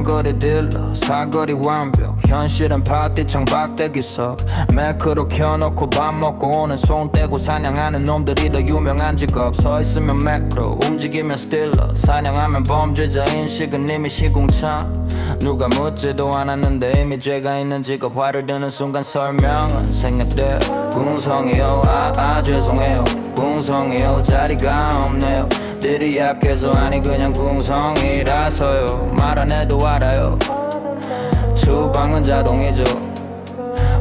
원거리 딜러 사거리 완벽. 현실은 파티 창박대기 석. 매크로 켜놓고 밥 먹고 오는 손 떼고 사냥하는 놈들이 더 유명한 직업 서 있으면 매크로 움직이면 스틸러. 사냥하면 범죄자 인식은 이미 시궁창 누가 묻지도 않았는데 이미 죄가 있는 직업. 화를 드는 순간 설명은 생략돼. 궁성이요. 아, 아 죄송해요. 궁성이요. 자리가 없네요 들이 약해서 아니 그냥 궁성이라서요. 말 안 해도 알아요. 주방은 자동이죠.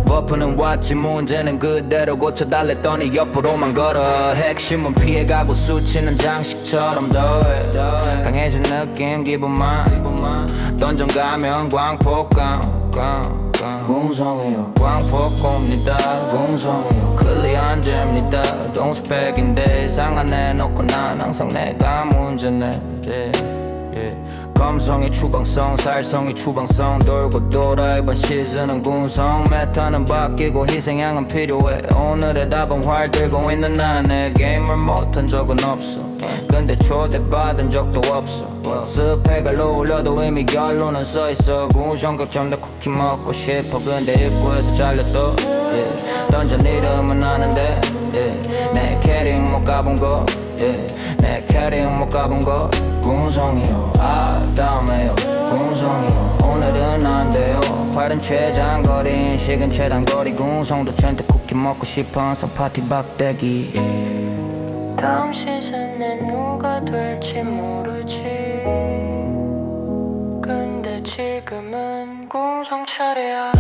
버프는 왔지 문제는 그대로 고쳐달랬더니 옆으로만 걸어. 핵심은 피해가고 수치는 장식처럼 더해. 강해진 느낌 기분만. 던전 가면 광폭감. 궁성이요. 광폭 옵니다. 클리한 동스펙인데 상한해 놓고 난 항상 내가 문제네. Yeah, yeah. 감성이 추방성 살성이 추방성. 돌고 돌아 이번 시즌은 군성. 메타는 바뀌고 희생양은 필요해. 오늘의 답은 활 들고 있는 나내 게임을 못한 적은 없어. 근데 초대받은 적도 없어. 스펙을 올려도 이미 결론은 써있어. 내 쿠키 먹고 싶어. 근데 입구에서 잘렸어. Yeah. 던전 이름은 아는데 가본 거 yeah. 내 캐릭 못 가본 거 궁성이요. 아 다음에요. 궁성이요. 오늘은 안 돼요. 활은 최장거리 인식은 최단거리 궁성도 전태 쿠키 먹고 싶어 항상 파티 박대기. 다음 시즌에 누가 될지 모르지. 근데 지금은 공성 차례야